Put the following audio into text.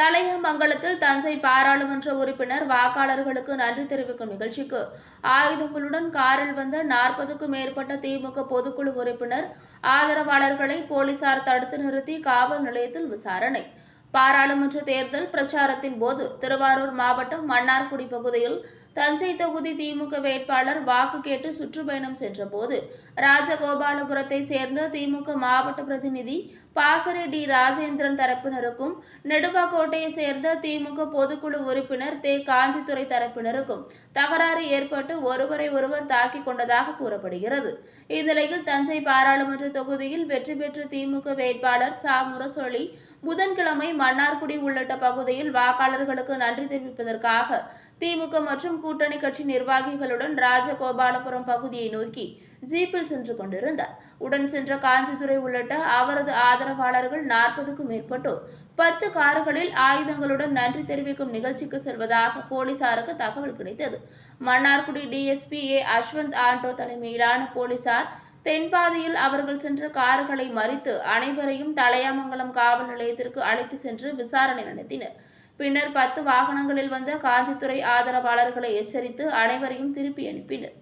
தலையமங்கலத்தில் தஞ்சை பாராளுமன்ற உறுப்பினர் வாக்காளர்களுக்கு நன்றி தெரிவிக்கும் நிகழ்ச்சிக்கு ஆயுதங்களுடன் காரில் வந்த நாற்பதுக்கும் மேற்பட்ட திமுக பொதுக்குழு உறுப்பினர் ஆதரவாளர்களை போலீசார் தடுத்து நிறுத்தி காவல் நிலையத்தில் விசாரணை. பாராளுமன்ற தேர்தல் பிரச்சாரத்தின் போது திருவாரூர் மாவட்டம் மன்னார்குடி பகுதியில் தஞ்சை தொகுதி திமுக வேட்பாளர் வாக்கு கேட்டு சுற்றுப்பயணம் சென்றபோது ராஜகோபாலபுரத்தை சேர்ந்த திமுக மாவட்ட பிரதிநிதி பாசறை டி ராஜேந்திரன் தரப்பினருக்கும் நெடுவாக்கோட்டையை சேர்ந்த திமுக பொதுக்குழு உறுப்பினர் தே. காஞ்சித்துறை தரப்பினருக்கும் தகராறு ஏற்பட்டு ஒருவரை ஒருவர் தாக்கிக் கொண்டதாக கூறப்படுகிறது. இந்நிலையில் தஞ்சை பாராளுமன்ற தொகுதியில் வெற்றி பெற்ற திமுக வேட்பாளர் சா. முரசொலி புதன்கிழமை மன்னார்குடி உள்ளிட்ட பகுதியில் வாக்காளர்களுக்கு நன்றி தெரிவிப்பதற்காக திமுக மற்றும் கூட்டணி கட்சி நிர்வாகிகளுடன் ராஜகோபாலபுரம் பகுதியை நோக்கி ஜீப்பில் சென்று கொண்டிருந்தார். உடன் சென்ற காஞ்சித்துறை உள்ளிட்ட அவரது ஆதரவாளர்கள் நாற்பதுக்கும் மேற்பட்டோர் பத்து கார்களில் ஆயுதங்களுடன் நன்றி தெரிவிக்கும் நிகழ்ச்சிக்கு செல்வதாக போலீசாருக்கு தகவல் கிடைத்தது. மன்னார்குடி டிஎஸ்பி ஏ அஸ்வந்த் ஆண்டோ தலைமையிலான போலீசார் தென்பாதையில் அவர்கள் சென்ற கார்களை மறித்து அனைவரையும் தலையாமங்கலம் காவல் நிலையத்திற்கு அழைத்து சென்று விசாரணை நடத்தினர். பின்னர் பத்து வாகனங்களில் வந்த காஞ்சித்துறை ஆதரவாளர்களை எச்சரித்து அனைவரையும் திருப்பி அனுப்பினர்.